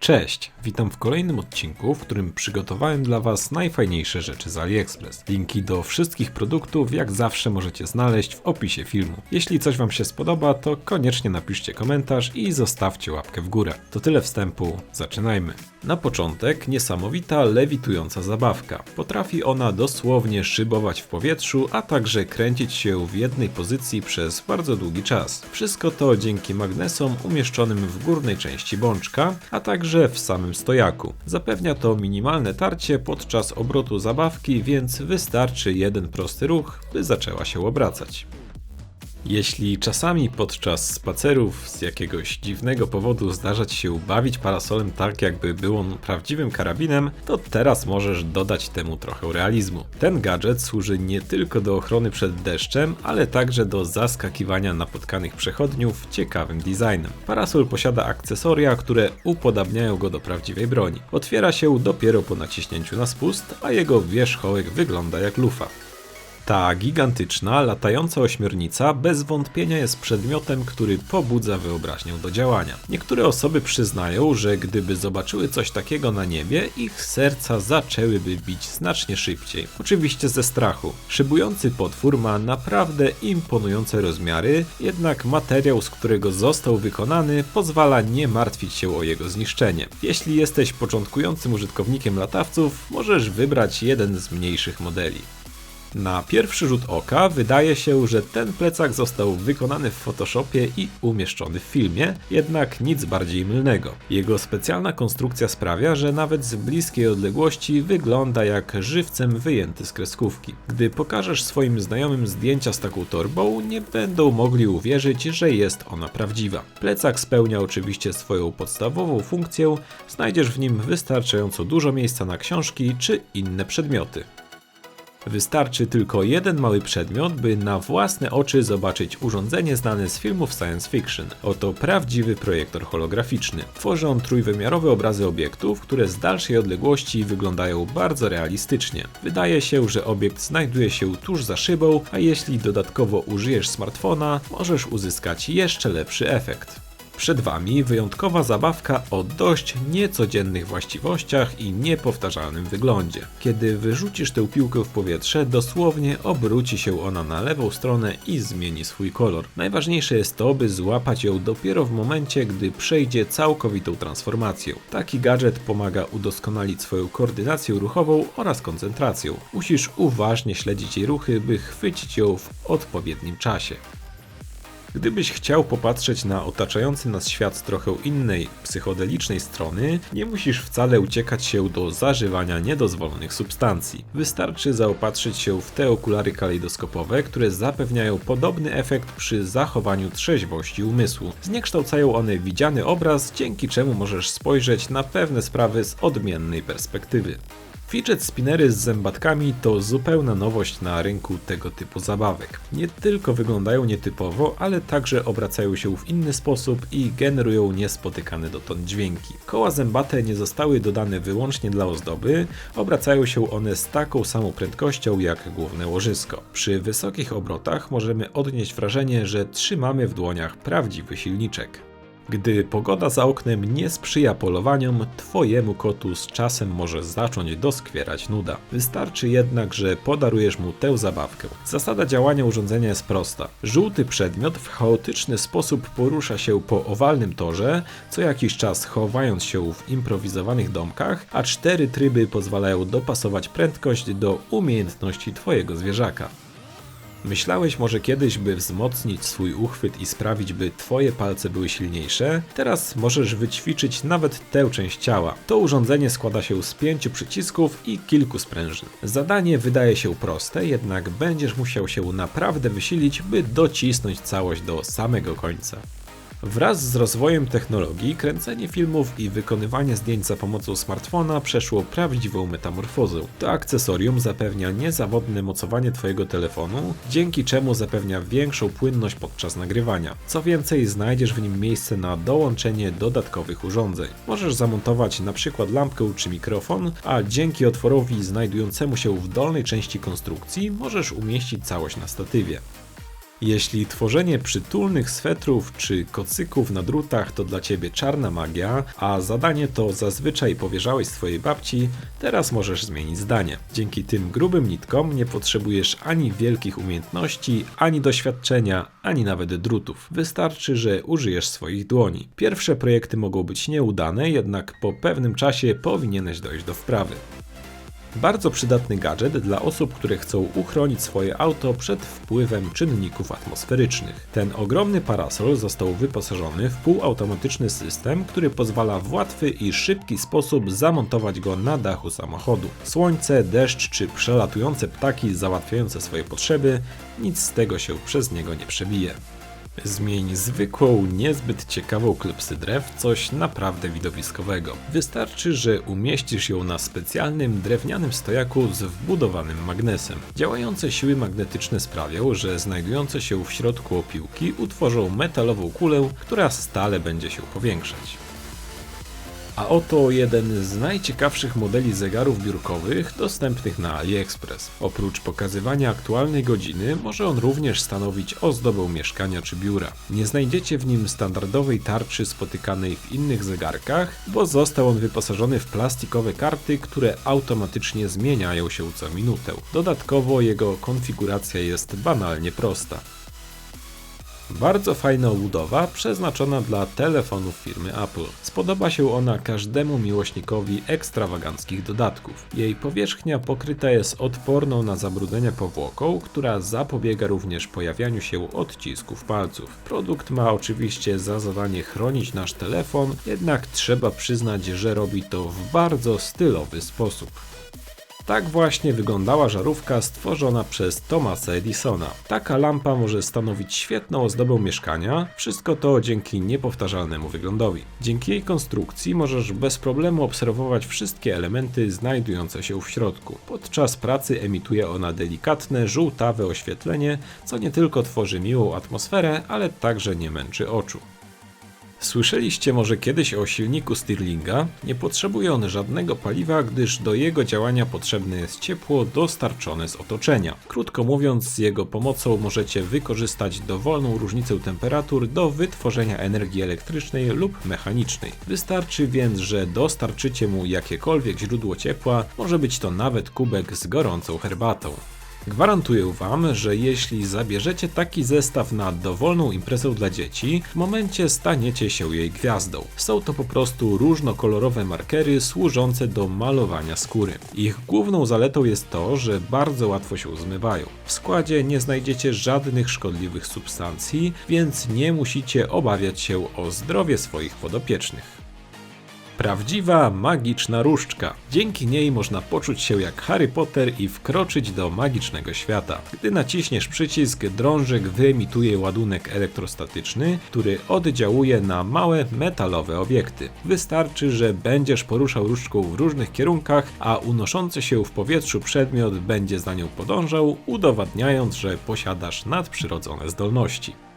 Cześć, witam w kolejnym odcinku, w którym przygotowałem dla Was najfajniejsze rzeczy z AliExpress. Linki do wszystkich produktów jak zawsze możecie znaleźć w opisie filmu. Jeśli coś Wam się spodoba, to koniecznie napiszcie komentarz i zostawcie łapkę w górę. To tyle wstępu, zaczynajmy. Na początek niesamowita lewitująca zabawka. Potrafi ona dosłownie szybować w powietrzu, a także kręcić się w jednej pozycji przez bardzo długi czas. Wszystko to dzięki magnesom umieszczonym w górnej części bączka, a także w samym stojaku. Zapewnia to minimalne tarcie podczas obrotu zabawki, więc wystarczy jeden prosty ruch, by zaczęła się obracać. Jeśli czasami podczas spacerów z jakiegoś dziwnego powodu zdarza ci się bawić parasolem tak, jakby był on prawdziwym karabinem, to teraz możesz dodać temu trochę realizmu. Ten gadżet służy nie tylko do ochrony przed deszczem, ale także do zaskakiwania napotkanych przechodniów ciekawym designem. Parasol posiada akcesoria, które upodabniają go do prawdziwej broni. Otwiera się dopiero po naciśnięciu na spust, a jego wierzchołek wygląda jak lufa. Ta gigantyczna, latająca ośmiornica bez wątpienia jest przedmiotem, który pobudza wyobraźnię do działania. Niektóre osoby przyznają, że gdyby zobaczyły coś takiego na niebie, ich serca zaczęłyby bić znacznie szybciej. Oczywiście ze strachu. Szybujący potwór ma naprawdę imponujące rozmiary, jednak materiał, z którego został wykonany, pozwala nie martwić się o jego zniszczenie. Jeśli jesteś początkującym użytkownikiem latawców, możesz wybrać jeden z mniejszych modeli. Na pierwszy rzut oka wydaje się, że ten plecak został wykonany w Photoshopie i umieszczony w filmie, jednak nic bardziej mylnego. Jego specjalna konstrukcja sprawia, że nawet z bliskiej odległości wygląda jak żywcem wyjęty z kreskówki. Gdy pokażesz swoim znajomym zdjęcia z taką torbą, nie będą mogli uwierzyć, że jest ona prawdziwa. Plecak spełnia oczywiście swoją podstawową funkcję, znajdziesz w nim wystarczająco dużo miejsca na książki czy inne przedmioty. Wystarczy tylko jeden mały przedmiot, by na własne oczy zobaczyć urządzenie znane z filmów science fiction. Oto prawdziwy projektor holograficzny. Tworzy on trójwymiarowe obrazy obiektów, które z dalszej odległości wyglądają bardzo realistycznie. Wydaje się, że obiekt znajduje się tuż za szybą, a jeśli dodatkowo użyjesz smartfona, możesz uzyskać jeszcze lepszy efekt. Przed Wami wyjątkowa zabawka o dość niecodziennych właściwościach i niepowtarzalnym wyglądzie. Kiedy wyrzucisz tę piłkę w powietrze, dosłownie obróci się ona na lewą stronę i zmieni swój kolor. Najważniejsze jest to, by złapać ją dopiero w momencie, gdy przejdzie całkowitą transformację. Taki gadżet pomaga udoskonalić swoją koordynację ruchową oraz koncentrację. Musisz uważnie śledzić jej ruchy, by chwycić ją w odpowiednim czasie. Gdybyś chciał popatrzeć na otaczający nas świat z trochę innej, psychodelicznej strony, nie musisz wcale uciekać się do zażywania niedozwolonych substancji. Wystarczy zaopatrzyć się w te okulary kalejdoskopowe, które zapewniają podobny efekt przy zachowaniu trzeźwości umysłu. Zniekształcają one widziany obraz, dzięki czemu możesz spojrzeć na pewne sprawy z odmiennej perspektywy. Fidget spinnery z zębatkami to zupełna nowość na rynku tego typu zabawek. Nie tylko wyglądają nietypowo, ale także obracają się w inny sposób i generują niespotykane dotąd dźwięki. Koła zębate nie zostały dodane wyłącznie dla ozdoby, obracają się one z taką samą prędkością jak główne łożysko. Przy wysokich obrotach możemy odnieść wrażenie, że trzymamy w dłoniach prawdziwy silniczek. Gdy pogoda za oknem nie sprzyja polowaniom, twojemu kotu z czasem może zacząć doskwierać nuda. Wystarczy jednak, że podarujesz mu tę zabawkę. Zasada działania urządzenia jest prosta. Żółty przedmiot w chaotyczny sposób porusza się po owalnym torze, co jakiś czas chowając się w improwizowanych domkach, a cztery tryby pozwalają dopasować prędkość do umiejętności twojego zwierzaka. Myślałeś może kiedyś, by wzmocnić swój uchwyt i sprawić, by twoje palce były silniejsze? Teraz możesz wyćwiczyć nawet tę część ciała. To urządzenie składa się z pięciu przycisków i kilku sprężyn. Zadanie wydaje się proste, jednak będziesz musiał się naprawdę wysilić, by docisnąć całość do samego końca. Wraz z rozwojem technologii, kręcenie filmów i wykonywanie zdjęć za pomocą smartfona przeszło prawdziwą metamorfozę. To akcesorium zapewnia niezawodne mocowanie Twojego telefonu, dzięki czemu zapewnia większą płynność podczas nagrywania. Co więcej, znajdziesz w nim miejsce na dołączenie dodatkowych urządzeń. Możesz zamontować np. lampkę czy mikrofon, a dzięki otworowi znajdującemu się w dolnej części konstrukcji możesz umieścić całość na statywie. Jeśli tworzenie przytulnych swetrów czy kocyków na drutach to dla ciebie czarna magia, a zadanie to zazwyczaj powierzałeś swojej babci, teraz możesz zmienić zdanie. Dzięki tym grubym nitkom nie potrzebujesz ani wielkich umiejętności, ani doświadczenia, ani nawet drutów. Wystarczy, że użyjesz swoich dłoni. Pierwsze projekty mogą być nieudane, jednak po pewnym czasie powinieneś dojść do wprawy. Bardzo przydatny gadżet dla osób, które chcą uchronić swoje auto przed wpływem czynników atmosferycznych. Ten ogromny parasol został wyposażony w półautomatyczny system, który pozwala w łatwy i szybki sposób zamontować go na dachu samochodu. Słońce, deszcz czy przelatujące ptaki załatwiające swoje potrzeby, nic z tego się przez niego nie przebije. Zmień zwykłą, niezbyt ciekawą klepsydrę w coś naprawdę widowiskowego. Wystarczy, że umieścisz ją na specjalnym drewnianym stojaku z wbudowanym magnesem. Działające siły magnetyczne sprawią, że znajdujące się w środku opiłki utworzą metalową kulę, która stale będzie się powiększać. A oto jeden z najciekawszych modeli zegarów biurkowych dostępnych na AliExpress. Oprócz pokazywania aktualnej godziny, może on również stanowić ozdobę mieszkania czy biura. Nie znajdziecie w nim standardowej tarczy spotykanej w innych zegarkach, bo został on wyposażony w plastikowe karty, które automatycznie zmieniają się co minutę. Dodatkowo jego konfiguracja jest banalnie prosta. Bardzo fajna obudowa przeznaczona dla telefonów firmy Apple. Spodoba się ona każdemu miłośnikowi ekstrawaganckich dodatków. Jej powierzchnia pokryta jest odporną na zabrudzenia powłoką, która zapobiega również pojawianiu się odcisków palców. Produkt ma oczywiście za zadanie chronić nasz telefon, jednak trzeba przyznać, że robi to w bardzo stylowy sposób. Tak właśnie wyglądała żarówka stworzona przez Thomasa Edisona. Taka lampa może stanowić świetną ozdobę mieszkania, wszystko to dzięki niepowtarzalnemu wyglądowi. Dzięki jej konstrukcji możesz bez problemu obserwować wszystkie elementy znajdujące się w środku. Podczas pracy emituje ona delikatne, żółtawe oświetlenie, co nie tylko tworzy miłą atmosferę, ale także nie męczy oczu. Słyszeliście może kiedyś o silniku Stirlinga? Nie potrzebuje on żadnego paliwa, gdyż do jego działania potrzebne jest ciepło dostarczone z otoczenia. Krótko mówiąc, z jego pomocą możecie wykorzystać dowolną różnicę temperatur do wytworzenia energii elektrycznej lub mechanicznej. Wystarczy więc, że dostarczycie mu jakiekolwiek źródło ciepła, może być to nawet kubek z gorącą herbatą. Gwarantuję Wam, że jeśli zabierzecie taki zestaw na dowolną imprezę dla dzieci, w momencie staniecie się jej gwiazdą. Są to po prostu różnokolorowe markery służące do malowania skóry. Ich główną zaletą jest to, że bardzo łatwo się zmywają. W składzie nie znajdziecie żadnych szkodliwych substancji, więc nie musicie obawiać się o zdrowie swoich podopiecznych. Prawdziwa magiczna różdżka. Dzięki niej można poczuć się jak Harry Potter i wkroczyć do magicznego świata. Gdy naciśniesz przycisk, drążek wyemituje ładunek elektrostatyczny, który oddziałuje na małe metalowe obiekty. Wystarczy, że będziesz poruszał różdżką w różnych kierunkach, a unoszący się w powietrzu przedmiot będzie za nią podążał, udowadniając, że posiadasz nadprzyrodzone zdolności.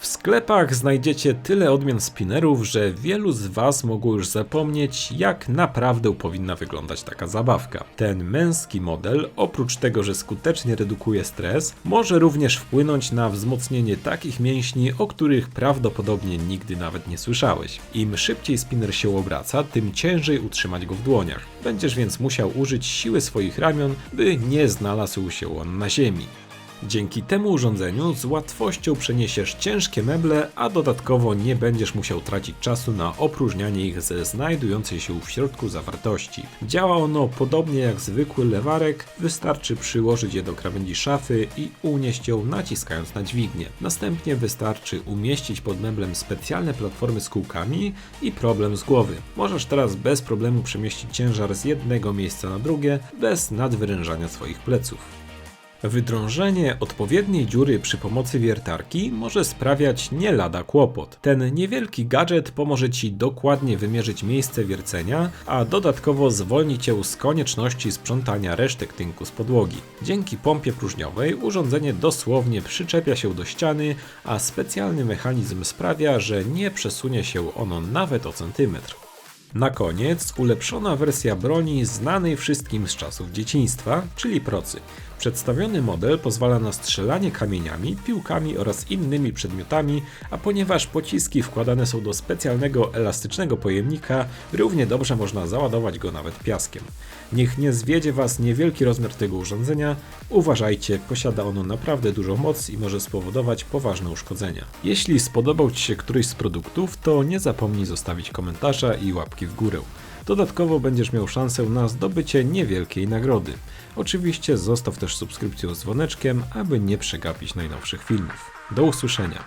W sklepach znajdziecie tyle odmian spinnerów, że wielu z Was mogło już zapomnieć, jak naprawdę powinna wyglądać taka zabawka. Ten męski model, oprócz tego, że skutecznie redukuje stres, może również wpłynąć na wzmocnienie takich mięśni, o których prawdopodobnie nigdy nawet nie słyszałeś. Im szybciej spinner się obraca, tym ciężej utrzymać go w dłoniach. Będziesz więc musiał użyć siły swoich ramion, by nie znalazł się on na ziemi. Dzięki temu urządzeniu z łatwością przeniesiesz ciężkie meble, a dodatkowo nie będziesz musiał tracić czasu na opróżnianie ich ze znajdującej się w środku zawartości. Działa ono podobnie jak zwykły lewarek, wystarczy przyłożyć je do krawędzi szafy i unieść ją naciskając na dźwignię. Następnie wystarczy umieścić pod meblem specjalne platformy z kółkami i problem z głowy. Możesz teraz bez problemu przemieścić ciężar z jednego miejsca na drugie, bez nadwyrężania swoich pleców. Wydrążenie odpowiedniej dziury przy pomocy wiertarki może sprawiać nie lada kłopot. Ten niewielki gadżet pomoże Ci dokładnie wymierzyć miejsce wiercenia, a dodatkowo zwolni Cię z konieczności sprzątania resztek tynku z podłogi. Dzięki pompie próżniowej urządzenie dosłownie przyczepia się do ściany, a specjalny mechanizm sprawia, że nie przesunie się ono nawet o centymetr. Na koniec ulepszona wersja broni znanej wszystkim z czasów dzieciństwa, czyli procy. Przedstawiony model pozwala na strzelanie kamieniami, piłkami oraz innymi przedmiotami, a ponieważ pociski wkładane są do specjalnego elastycznego pojemnika, równie dobrze można załadować go nawet piaskiem. Niech nie zwiedzie Was niewielki rozmiar tego urządzenia, uważajcie, posiada ono naprawdę dużą moc i może spowodować poważne uszkodzenia. Jeśli spodobał Ci się któryś z produktów, to nie zapomnij zostawić komentarza i łapki w górę. Dodatkowo będziesz miał szansę na zdobycie niewielkiej nagrody. Oczywiście zostaw też subskrypcję z dzwoneczkiem, aby nie przegapić najnowszych filmów. Do usłyszenia.